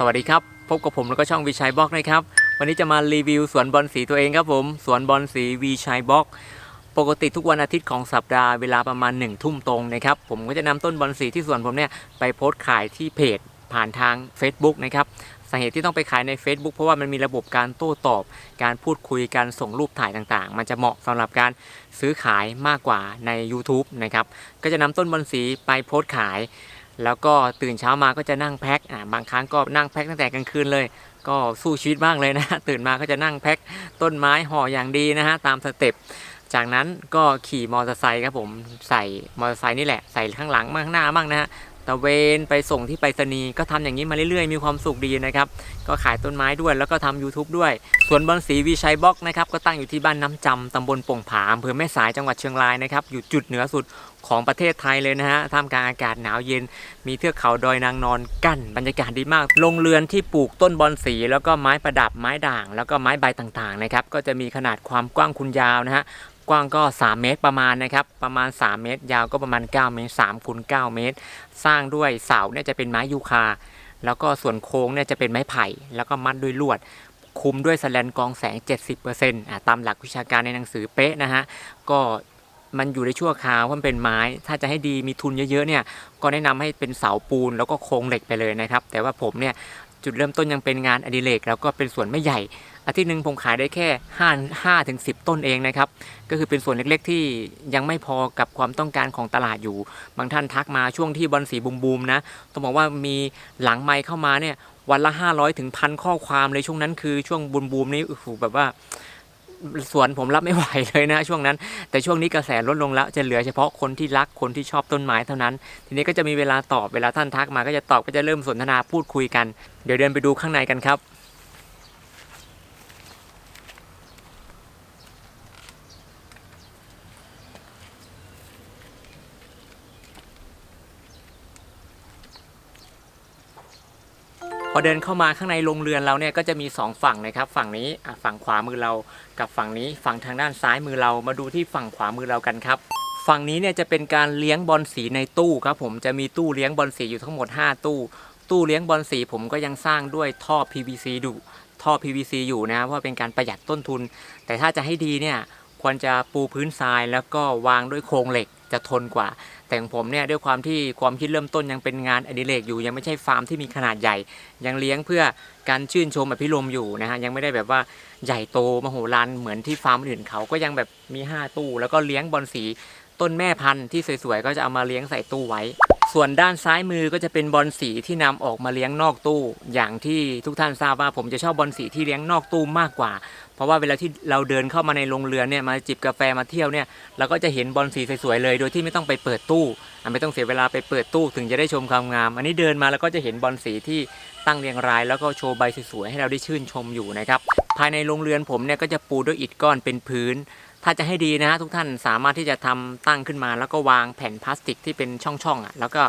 สวัสดีครับ พบกับผมแล้วก็ช่องวีชัยบล็อกนะครับ วันนี้จะมารีวิวสวนบอลสีตัวเองครับผมสวนบอลสีวีชัยบล็อก ปกติทุกวันอาทิตย์ของสัปดาห์เวลาประมาณ1นึ่ทุ่มตรงนะครับผมก็จะนำต้นบอลสีที่สวนผมเนี่ยไปโพสต์ขายที่เพจผ่านทาง Facebook นะครับสาเหตุที่ต้องไปขายใน Facebook เพราะว่ามันมีระบบการโต้ตอบ การพูดคุยการส่งรูปถ่ายต่างๆ มันจะเหมาะสำหรับการซื้อขายมากกว่าใน YouTube นะครับก็จะนำต้นบอลสีไปโพสต์ขาย แล้วก็ตื่นเช้ามาก็จะนั่งแพ็คอ่าบางครั้งก็นั่งแพ็คตั้งแต่กลางคืนเลย ก็สู้ชีวิตมากเลยนะ ตื่นมาก็จะนั่งแพ็คต้นไม้ห่ออย่างดีนะฮะตามสเต็ปจากนั้นก็ขี่มอเตอร์ไซค์ครับผมใส่มอเตอร์ไซค์นี่แหละใส่ข้างหลังมั่งข้างหน้ามั่งนะฮะ ตะเวนไปส่งที่ไปรษณีย์ก็ทำอย่างนี้มาเรื่อยๆ มีความสุขดีนะครับ ก็ขายต้นไม้ด้วยแล้วก็ทำ YouTube ด้วย สวนบอลสีวีชัยบล็อกนะครับ ก็ตั้งอยู่ที่บ้านน้ำจำตำบลโป่งผาอำเภอแม่สายจังหวัดเชียงรายนะครับ อยู่จุดเหนือสุดของประเทศไทยเลยนะฮะ ท่ามกลางอากาศหนาวเย็น มีเทือกเขาดอยนางนอนกั้น บรรยากาศดีมากโรงเรือนที่ปลูกต้นบอลสี แล้วก็ไม้ประดับ ไม้ด่าง แล้วก็ไม้ใบต่างๆนะครับ ก็จะมีขนาดความกว้างคุณยาวนะฮะ กว้างก็ 3 เมตรประมาณนะครับ ประมาณ 3 เมตร ยาวก็ประมาณ 9 เมตร3คูณ9เมตร สร้างด้วยเสาเนี่ยจะเป็นไม้ยูคา แล้วก็ส่วนโค้งเนี่ยจะเป็นไม้ไผ่ แล้วก็มัดด้วยลวด คุมด้วยสแลนกองแสง 70%อะตามหลักวิชาการในหนังสือเป๊ะนะฮะ ก็มันอยู่ในชั่วคราวเพราะมันเป็นไม้ ถ้าจะให้ดีมีทุนเยอะๆเนี่ย ก็แนะนำให้เป็นเสาปูนแล้วก็โครงเหล็กไปเลยนะครับ แต่ว่าผมเนี่ยจุดเริ่มต้นยังเป็นงานอดิเรกแล้วก็เป็นส่วนไม่ใหญ่ อาทิตย์หนึ่งผมขายได้แค่5 5ถึง10 ต้นเองนะครับ ก็คือเป็นส่วนเล็กๆ ที่ยังไม่พอกับความต้องการของตลาดอยู่ บางท่านทักมาช่วงที่บอลสีบูมๆนะ ต้องบอกว่ามีหลังไมค์เข้ามาเนี่ยวันละ 500ถึงพันข้อความเลยช่วงนั้นคือช่วงบูมๆนี่โอ้โหแบบว่าสวนผมรับไม่ไหวเลยนะช่วงนั้น แต่ช่วงนี้กระแสลดลงแล้วจะเหลือเฉพาะคนที่รักคนที่ชอบต้นไม้เท่านั้น ทีนี้ก็จะมีเวลาตอบเวลาท่านทักมาก็จะตอบก็จะเริ่มสนทนาพูดคุยกัน เดี๋ยวเดินไปดูข้างในกันครับ อเดินเข้ามาข้างในโรงเรือนเราเนี่ยก็จะมี 2 ฝั่งนะครับฝั่งนี้ฝั่งขวามือเรากับฝั่งนี้ฝั่งทางด้านซ้ายมือเรามาดูที่ฝั่งขวามือเรากันครับฝั่งนี้เนี่ยจะเป็นการเลี้ยงบอลสีในตู้ครับผมจะมีตู้เลี้ยงบอลสีอยู่ทั้งหมด 5 ตู้ ตู้เลี้ยงบอลสีผมก็ยังสร้างด้วยท่อ PVC ดูท่อ PVC อยู่นะเพราะว่าเป็นการประหยัดต้นทุน แต่ถ้าจะให้ดีเนี่ยควรจะปูพื้นทรายแล้วก็วางด้วยโครงเหล็ก จะทนกว่า แต่ของผมเนี่ยด้วยความที่ความคิดเริ่มต้นยังเป็นงานอดิเรกอยู่ยังไม่ใช่ฟาร์มที่มีขนาดใหญ่ ยังเลี้ยงเพื่อการชื่นชมอภิรมอยู่นะฮะยังไม่ได้แบบว่าใหญ่โตมโหฬารเหมือนที่ฟาร์มอื่นเขาก็ยังแบบมี 5 ตู้ แล้วก็เลี้ยงบอลสีต้นแม่พันธุ์ที่สวยๆก็จะเอามาเลี้ยงใส่ตู้ไว้ ส่วนด้านซ้ายมือก็จะเป็นบอลสีที่นำออกมาเลี้ยงนอกตู้ อย่างที่ทุกท่านทราบว่าผมจะชอบบอลสีที่เลี้ยงนอกตู้มากกว่า เพราะว่าเวลาที่เราเดินเข้ามาในโรงเรือนเนี่ยมาจิบกาแฟมาเที่ยวเนี่ยเราก็จะเห็นบอลสีสวยๆเลย โดยที่ไม่ต้องไปเปิดตู้ไม่ต้องเสียเวลาไปเปิดตู้ถึงจะได้ชมความงาม อันนี้เดินมาแล้วก็จะเห็นบอลสีที่ตั้งเรียงราย แล้วก็โชว์ใบสวยๆให้เราได้ชื่นชมอยู่นะครับภายในโรงเรือนผมเนี่ยก็จะปูด้วยอิฐก้อนเป็นพื้น ถ้าจะให้ดีนะฮะทุกท่านสามารถที่จะทำตั้งขึ้นมา แล้วก็วางแผ่นพลาสติกที่เป็นช่องๆอะแล้วก็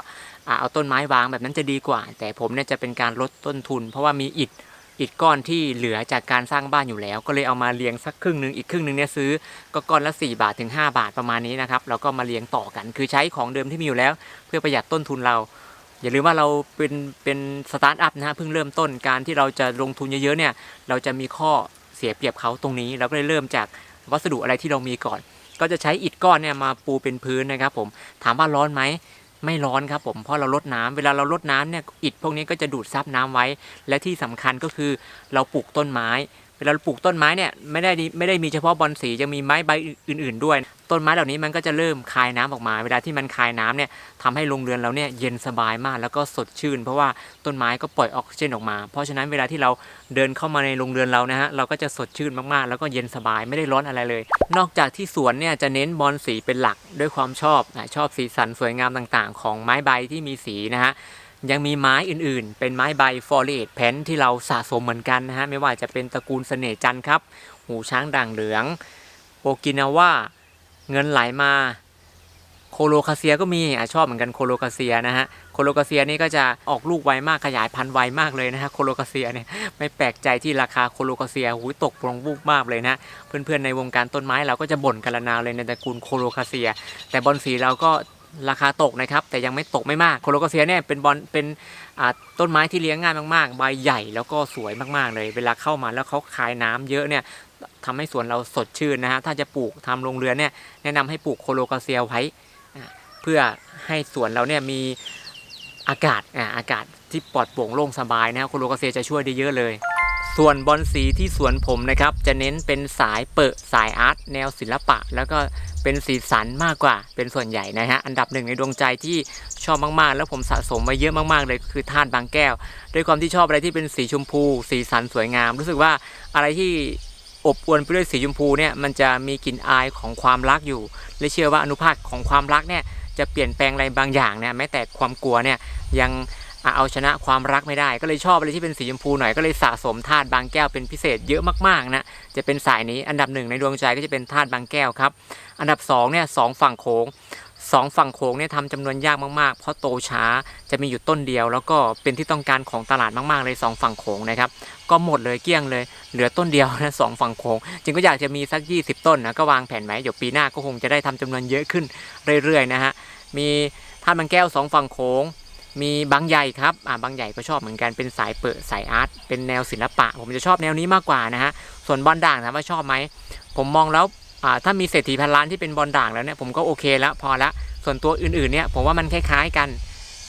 เอาต้นไม้วางแบบนั้นจะดีกว่า แต่ผมเนี่ยจะเป็นการลดต้นทุน เพราะว่ามีอิฐอิฐก้อนที่เหลือจากการสร้างบ้านอยู่แล้ว ก็เลยเอามาเรียงสักครึ่งหนึ่งอีกครึ่งหนึ่งเนี่ยซื้อก็ก้อนละ 4 บาทถึง 5 บาทประมาณนี้นะครับแล้วก็มาเรียงต่อกัน คือใช้ของเดิมที่มีอยู่แล้ว เพื่อประหยัดต้นทุนเรา อย่าลืมว่าเราเป็นเป็นสตาร์ทอัพนะฮะเพิ่งเริ่มต้นการที่เราจะลงทุนเยอะๆเนี่ยเราจะมีข้อเสียเปรียบเขาตรงนี้เราก็เลยเริ่มจาก วัสดุอะไรที่เรามีก่อน ก็จะใช้อิฐก้อนเนี่ยมาปูเป็นพื้นนะครับผมถามว่าร้อนไหมไม่ร้อนครับผมเพราะเราลดน้ำเวลาเราลดน้ำเนี่ยอิฐพวกนี้ก็จะดูดซับน้ำไว้ และที่สำคัญก็คือเราปลูกต้นไม้เวลาเราปลูกต้นไม้เนี่ยไม่ได้ไม่ได้มีเฉพาะบอนสีจะมีไม้ใบอื่น ๆ ด้วย ต้นไม้เหล่านี้มันก็จะเริ่มคายน้ำออกมา เวลาที่มันคายน้ำเนี่ยทำให้โรงเรือนเราเนี่ยเย็นสบายมากแล้วก็สดชื่น เพราะว่าต้นไม้ก็ปล่อยออกซิเจนออกมา เพราะฉะนั้นเวลาที่เราเดินเข้ามาในโรงเรือนเรานะฮะเราก็จะสดชื่นมากๆ แล้วก็เย็นสบายไม่ได้ร้อนอะไรเลย นอกจากที่สวนเนี่ยจะเน้นบอลสีเป็นหลักด้วยความชอบชอบสีสันสวยงามต่างๆ ของไม้ใบที่มีสีนะฮะยังมีไม้อื่นๆ เป็นไม้ใบฟอร์เรตแพนที่เราสะสมเหมือนกันนะฮะไม่ว่าจะเป็นตระกูลเสน่จันทร์ครับ หูช้างด่างเหลืองโปกินาว่า เงินไหลมาโคโลคาเซียก็มีอะชอบเหมือนกันโคโลคาเซียนะฮะโคโลคาเซียนี่ก็จะออกลูกไวมากขยายพันธุ์ไวมากเลยนะฮะโคโลคาเซียเนี่ยไม่แปลกใจที่ราคาโคโลคาเซียหูยตกปรงวูบมากเลยนะเพื่อนๆในวงการต้นไม้เราก็จะบ่นกันละนาวเลยในตระกูลโคโลคาเซีย แต่บอลสีเราก็ ราคาตกนะครับ แต่ยังไม่ตกไม่มากโคโลกาเซียเนี่ยเป็นบอลเป็นต้นไม้ที่เลี้ยงง่ายมากๆ ใบใหญ่แล้วก็สวยมากๆเลย เวลาเข้ามาแล้วเขาคายน้ำเยอะเนี่ยทำให้สวนเราสดชื่นนะฮะถ้าจะปลูกทำโรงเรือนเนี่ยแนะนำให้ปลูกโคโลกาเซียไว้เพื่อให้สวนเราเนี่ยมีอากาศอาอากาศที่ปลอดโปร่งโล่งสบายนะโคโลกาเซียจะช่วยได้เยอะเลย ส่วนบอลสีที่สวนผมนะครับ จะเน้นเป็นสายเปิดสายอาร์ตแนวศิลปะ แล้วก็เป็นสีสันมากกว่า เป็นส่วนใหญ่นะฮะอันดับหนึ่งในดวงใจที่ชอบมากๆ แล้วผมสะสมไว้เยอะมากๆเลยคือท่านบางแก้ว ด้วยความที่ชอบอะไรที่เป็นสีชมพู สีสันสวยงาม รู้สึกว่าอะไรที่อบอวลไปด้วยสีชมพูเนี่ยมันจะมีกลิ่นอายของความรักอยู่ และเชื่อว่าอนุภาคของความรักเนี่ยจะเปลี่ยนแปลงอะไรบางอย่างเนี่ยแม้แต่ความกลัวเนี่ยยัง เอาชนะความรักไม่ได้ก็เลยชอบอะไรที่เป็นสีชมพูหน่อยก็เลยสะสมธาตุบางแก้วเป็นพิเศษเยอะมากๆนะจะเป็นสายนี้อันดับหนึ่งในดวงใจก็จะเป็นธาตุบางแก้วครับ อันดับสองเนี่ยสองฝั่งโค้งสองฝั่งโค้งเนี่ยทำจำนวนยากมากๆ เพราะโตช้าจะมีอยู่ต้นเดียว แล้วก็เป็นที่ต้องการของตลาดมากๆเลยสองฝั่งโค้งนะครับก็หมดเลยเกลี้ยงเลยเหลือต้นเดียวนะสองฝั่งโค้งจริงก็อยากจะมีสัก 20 ต้นนะก็วางแผนไว้เดี๋ยวปีหน้าก็คงจะได้ทำจำนวนเยอะขึ้นเรื่อยๆนะฮะมีธาตุบางแก้วสองฝั่งโค้ง มีบางใหญ่ครับอ่าบางใหญ่ก็ชอบเหมือนกันเป็นสายเปิดสายอาร์ตเป็นแนวศิลปะ ผมจะชอบแนวนี้มากกว่านะฮะส่วนบอลด่างถามว่าชอบไหมผมมองแล้วอ่าถ้ามีเศรษฐีพันล้านที่เป็นบอลด่างแล้วเนี่ยผมก็โอเคแล้วพอละส่วนตัวอื่นๆเนี่ยผมว่ามันคล้ายๆกัน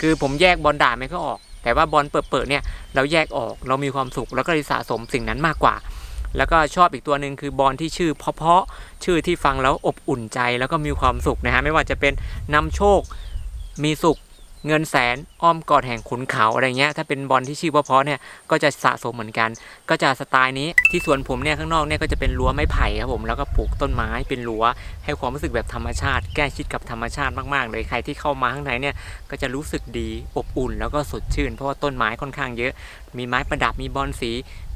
คือผมแยกบอลด่างไม่ค่อยออก แต่ว่าบอลเปิดๆเนี่ยเราแยกออกเรามีความสุขแล้วก็เลยสะสมสิ่งนั้นมากกว่าแล้วก็ชอบอีกตัวหนึ่งคือบอลที่ชื่อเพาะๆชื่อที่ฟังแล้วอบอุ่นใจแล้วก็มีความสุขนะฮะไม่ว่าจะเป็นนำโชคมีสุข เงินแสนอ้อมกอดแห่งขุนเขาอะไรเงี้ยถ้าเป็นบอลที่ชื่อว่าเพราะเนี่ยก็จะสะสมเหมือนกัน ก็จะสไตล์นี้ที่สวนผมเนี่ยข้างนอกเนี่ยก็จะเป็นรั้วไม้ไผ่ครับผมแล้วก็ปลูกต้นไม้เป็นรั้วให้ความรู้สึกแบบธรรมชาติ แก้ชิดกับธรรมชาติมากๆ เลยใครที่เข้ามาข้างในเนี่ยก็จะรู้สึกดีอบอุ่น แล้วก็สดชื่น เพราะว่าต้นไม้ค่อนข้างเยอะ มีไม้ประดับมีบอลสี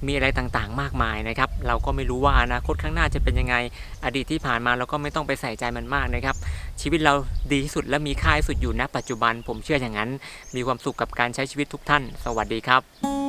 มีอะไรต่างๆ มากมายนะครับ เราก็ไม่รู้ว่าอนาคตข้างหน้าจะเป็นยังไง อดีตที่ผ่านมาเราก็ไม่ต้องไปใส่ใจมันมากนะครับ ชีวิตเราดีที่สุดและมีค่าที่สุดอยู่ณปัจจุบัน ผมเชื่ออย่างนั้น มีความสุขกับการใช้ชีวิตทุกท่าน สวัสดีครับ